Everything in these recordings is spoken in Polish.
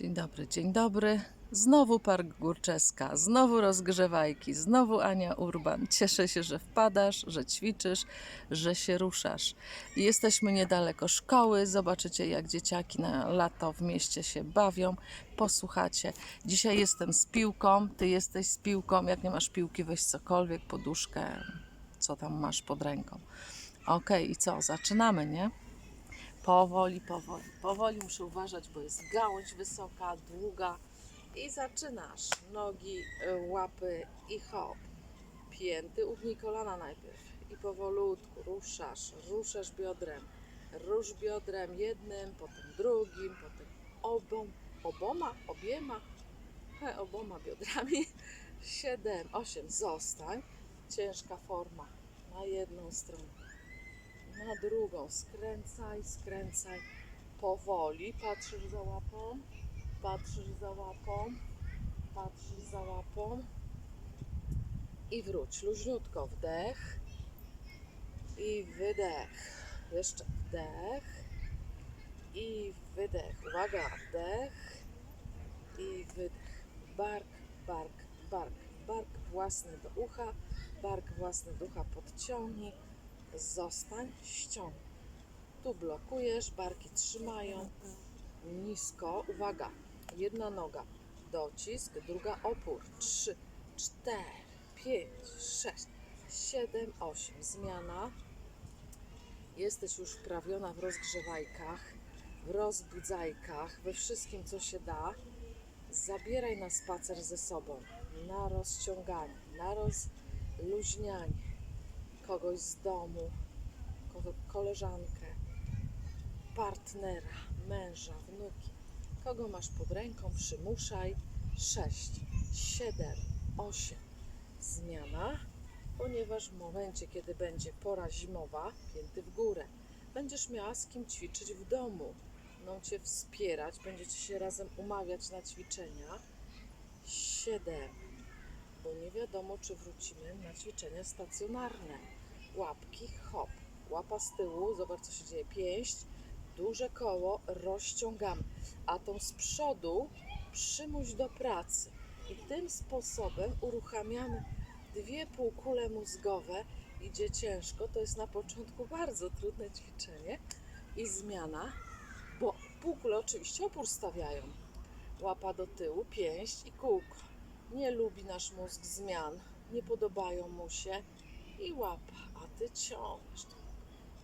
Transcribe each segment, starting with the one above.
Dzień dobry, dzień dobry. Znowu Park Górczeska, znowu rozgrzewajki, znowu Ania Urban. Cieszę się, że wpadasz, że ćwiczysz, że się ruszasz. Jesteśmy niedaleko szkoły, zobaczycie jak dzieciaki na lato w mieście się bawią, posłuchacie. Dzisiaj jestem z piłką, ty jesteś z piłką, jak nie masz piłki weź cokolwiek, poduszkę, co tam masz pod ręką. Okej, i co, zaczynamy, nie? Powoli, powoli, powoli muszę uważać, bo jest gałąź wysoka, długa. I zaczynasz. Nogi, y, łapy i hop. Pięty, ugnij kolana najpierw. I powolutku ruszasz, ruszasz biodrem. Rusz biodrem jednym, potem drugim, potem obą, oboma, obiema, he, oboma biodrami. Siedem, osiem, zostań. Ciężka forma na jedną stronę na drugą. Skręcaj, skręcaj powoli. Patrzysz za łapą, patrzysz za łapą, patrzysz za łapą i wróć. Luźniutko wdech i wydech. Jeszcze wdech i wydech. Uwaga, wdech i wydech. Bark, bark, bark. Bark własny do ucha, bark własny do ucha podciągnij zostań, ściągnij. Tu blokujesz, barki trzymają nisko. Uwaga, jedna noga, docisk, druga opór. Trzy, cztery, pięć, sześć, siedem, osiem. Zmiana. Jesteś już wprawiona w rozgrzewajkach, w rozbudzajkach, we wszystkim, co się da. Zabieraj na spacer ze sobą, na rozciąganie, na rozluźnianie kogoś z domu, ko- koleżankę, partnera, męża, wnuki. Kogo masz pod ręką, przymuszaj. 6, 7, 8. Zmiana, ponieważ w momencie, kiedy będzie pora zimowa, pięty w górę, będziesz miała z kim ćwiczyć w domu. Będą Cię wspierać, będziecie się razem umawiać na ćwiczenia. 7, bo nie wiadomo, czy wrócimy na ćwiczenia stacjonarne. Łapki, hop, łapa z tyłu, zobacz co się dzieje, pięść, duże koło, rozciągamy, a tą z przodu przymuś do pracy. I tym sposobem uruchamiamy dwie półkule mózgowe. Idzie ciężko, to jest na początku bardzo trudne ćwiczenie i zmiana, bo półkule oczywiście opór stawiają. Łapa do tyłu, pięść i kółko. Nie lubi nasz mózg zmian, nie podobają mu się i łapa, ty ciągniesz,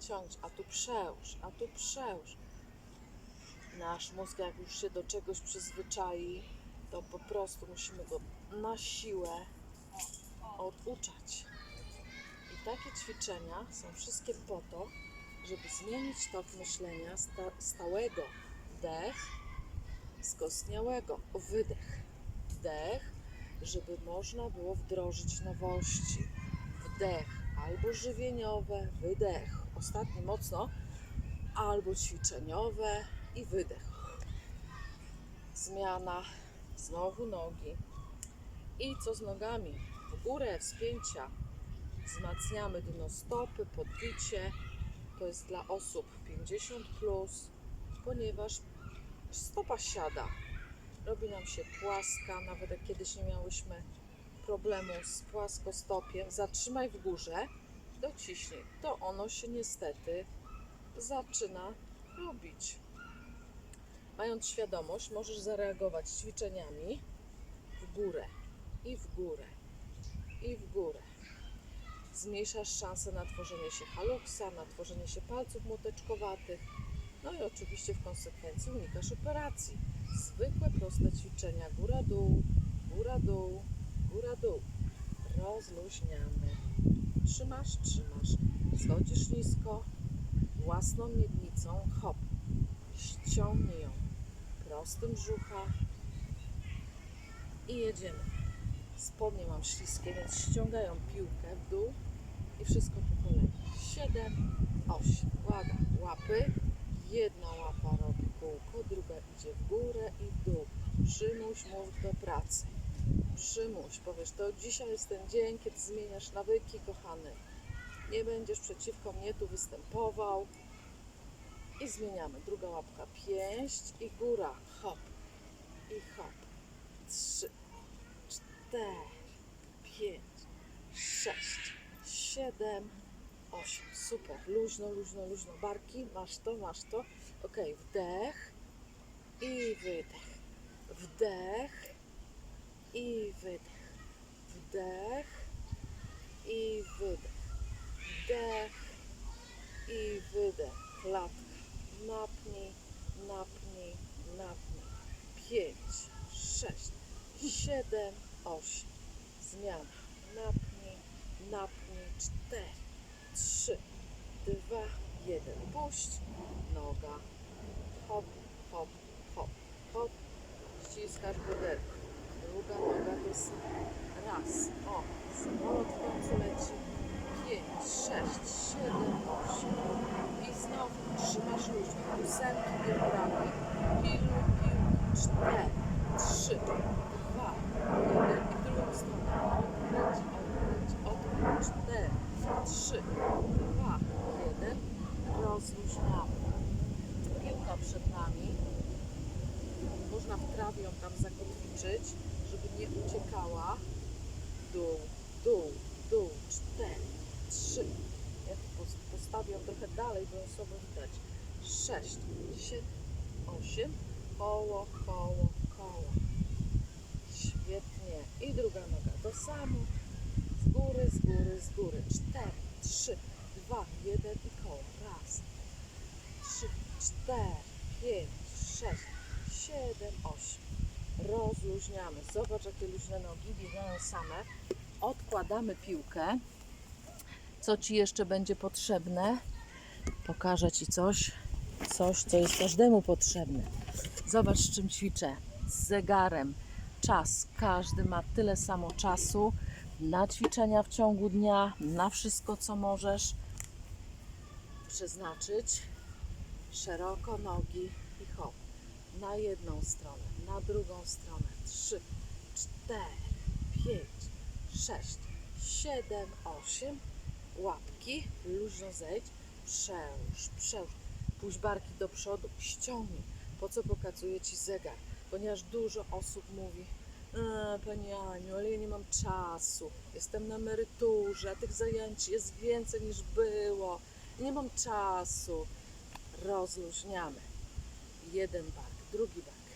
ciągniesz, a tu przełóż, a tu przełóż. Nasz mózg, jak już się do czegoś przyzwyczai, to po prostu musimy go na siłę oduczać. I takie ćwiczenia są wszystkie po to, żeby zmienić tok myślenia sta- stałego wdech, skostniałego wydech, wdech, żeby można było wdrożyć nowości. Wdech albo żywieniowe, wydech, ostatni mocno, albo ćwiczeniowe i wydech. Zmiana, znowu nogi. I co z nogami? W górę, wspięcia. Wzmacniamy dno stopy, podbicie. To jest dla osób 50, plus, ponieważ stopa siada. Robi nam się płaska, nawet jak kiedyś nie miałyśmy problemu z płaskostopiem. Zatrzymaj w górze, dociśnij. To ono się niestety zaczyna robić. Mając świadomość, możesz zareagować ćwiczeniami w górę i w górę i w górę. Zmniejszasz szansę na tworzenie się haluksa, na tworzenie się palców młoteczkowatych. No i oczywiście w konsekwencji unikasz operacji. Zwykłe, proste ćwiczenia góra-dół, góra-dół, góra-dół. Rozluźniamy. Trzymasz, trzymasz. Schodzisz nisko, własną miednicą, hop. Ściągnij ją prostym brzucha i jedziemy. Spodnie mam śliskie, więc ściągają piłkę w dół i wszystko po kolei. 7, 8. Uwaga, łapy. Jedna łapa robi kółko, druga idzie w górę i w dół. Przymuś mózg do pracy. Przymuś, powiesz, to dzisiaj jest ten dzień, kiedy zmieniasz nawyki, kochany. Nie będziesz przeciwko mnie tu występował. I zmieniamy. Druga łapka, pięść i góra. Hop. i hop. Trzy, cztery, pięć, sześć, siedem, osiem. Super. Luźno, luźno, luźno. Barki, masz to, masz to. Ok, wdech i wydech. Wdech wydech. Wdech i wydech. Wdech i wydech. Klatka. Napnij, napnij, napnij. Pięć, sześć, siedem, osiem. Zmiana. Napnij, napnij. Cztery, trzy, dwa, jeden. Puść. Noga. Hop, hop, hop, hop. Ściskasz budelkę. Samo. Raz. O, samolot w końcu leci. Pięć, sześć, siedem, osiem. I znowu trzymasz luźno. Ósemki biodrami. Pilu, pilu. Cztery, trzy, dwa, jeden. I drugą stronę. Odkręć, odkręć, odkręć. Cztery, trzy, dwa, jeden. Rozluźniamy. Piłka przed nami. Można w trawie ją tam zakotwiczyć, żeby nie uciekała. Dół, dół, dół. Cztery, trzy. Ja tu pos- postawię ją trochę dalej, bo słabo widać. Sześć, siedem, osiem. Koło, koło, koło. Świetnie. I druga noga. To samo. Z góry, z góry, z góry. Cztery, trzy, dwa, jeden i koło. Raz, trzy, cztery, pięć, sześć, siedem, osiem. Rozluźniamy. Zobacz, jakie luźne nogi biegają same. Odkładamy piłkę. Co Ci jeszcze będzie potrzebne? Pokażę Ci coś, coś, co jest każdemu potrzebne. Zobacz, z czym ćwiczę. Z zegarem. Czas. Każdy ma tyle samo czasu na ćwiczenia w ciągu dnia, na wszystko, co możesz przeznaczyć. Szeroko nogi i hop. Na jedną stronę, na drugą stronę. Trzy, cztery, pięć, sześć, siedem, osiem. Łapki, luźno zejdź. Przełóż, przełóż. Puść barki do przodu, ściągnij. Po co pokazuje Ci zegar? Ponieważ dużo osób mówi, Pani Aniu, ale ja nie mam czasu. Jestem na emeryturze, a tych zajęć jest więcej niż było. Nie mam czasu. Rozluźniamy. Jeden bark, drugi bark.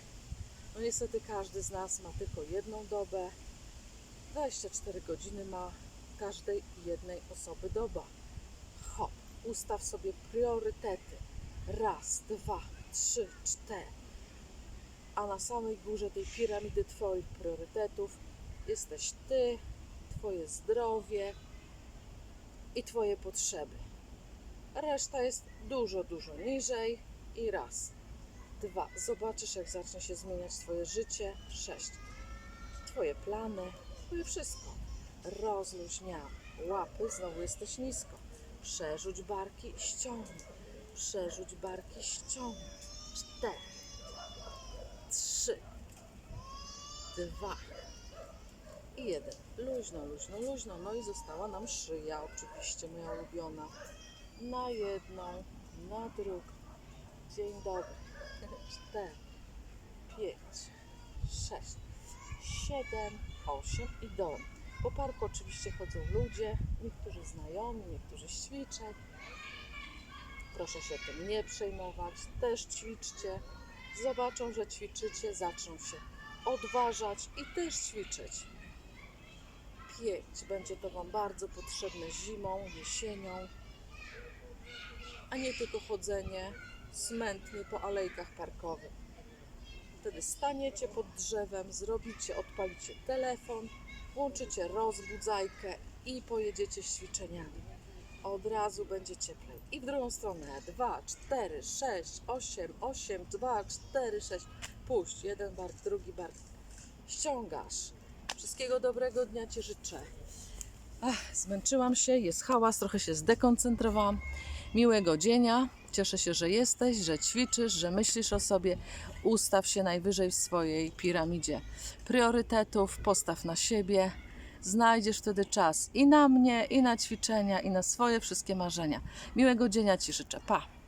No niestety każdy z nas ma tylko jedną dobę. 24 godziny ma każdej jednej osoby doba. Hop, ustaw sobie priorytety. Raz, dwa, trzy, cztery. A na samej górze tej piramidy Twoich priorytetów jesteś Ty, Twoje zdrowie i Twoje potrzeby. Reszta jest dużo, dużo niżej. I raz, dwa. Zobaczysz, jak zacznie się zmieniać Twoje życie. Sześć. Twoje plany, Twoje wszystko. Rozluźniamy. Łapy, znowu jesteś nisko. Przerzuć barki, ściągnij. Przerzuć barki, ściągnij. Cztery. Trzy. Dwa. I jeden. Luźno, luźno, luźno. No i została nam szyja, oczywiście, moja ulubiona. Na jedną, na drugą. Dzień dobry. Cztery, pięć, sześć, siedem, osiem i dom. Po parku oczywiście chodzą ludzie, niektórzy znajomi, niektórzy ćwiczą. Proszę się tym nie przejmować, też ćwiczcie. Zobaczą, że ćwiczycie, zaczną się odważać i też ćwiczyć. Pięć. Będzie to Wam bardzo potrzebne zimą, jesienią, a nie tylko chodzenie smętnie po alejkach parkowych. Wtedy staniecie pod drzewem, zrobicie, odpalicie telefon, włączycie rozbudzajkę i pojedziecie ćwiczeniami. Od razu będzie cieplej. I w drugą stronę. 2, 4, 6, 8, 8, 2, 4, 6. Puść. Jeden bark, drugi bark. Ściągasz. Wszystkiego dobrego dnia Ci życzę. Ach, zmęczyłam się, jest hałas, trochę się zdekoncentrowałam. Miłego dzienia. Cieszę się, że jesteś, że ćwiczysz, że myślisz o sobie. Ustaw się najwyżej w swojej piramidzie priorytetów, postaw na siebie. Znajdziesz wtedy czas i na mnie, i na ćwiczenia, i na swoje wszystkie marzenia. Miłego dzienia Ci życzę. Pa!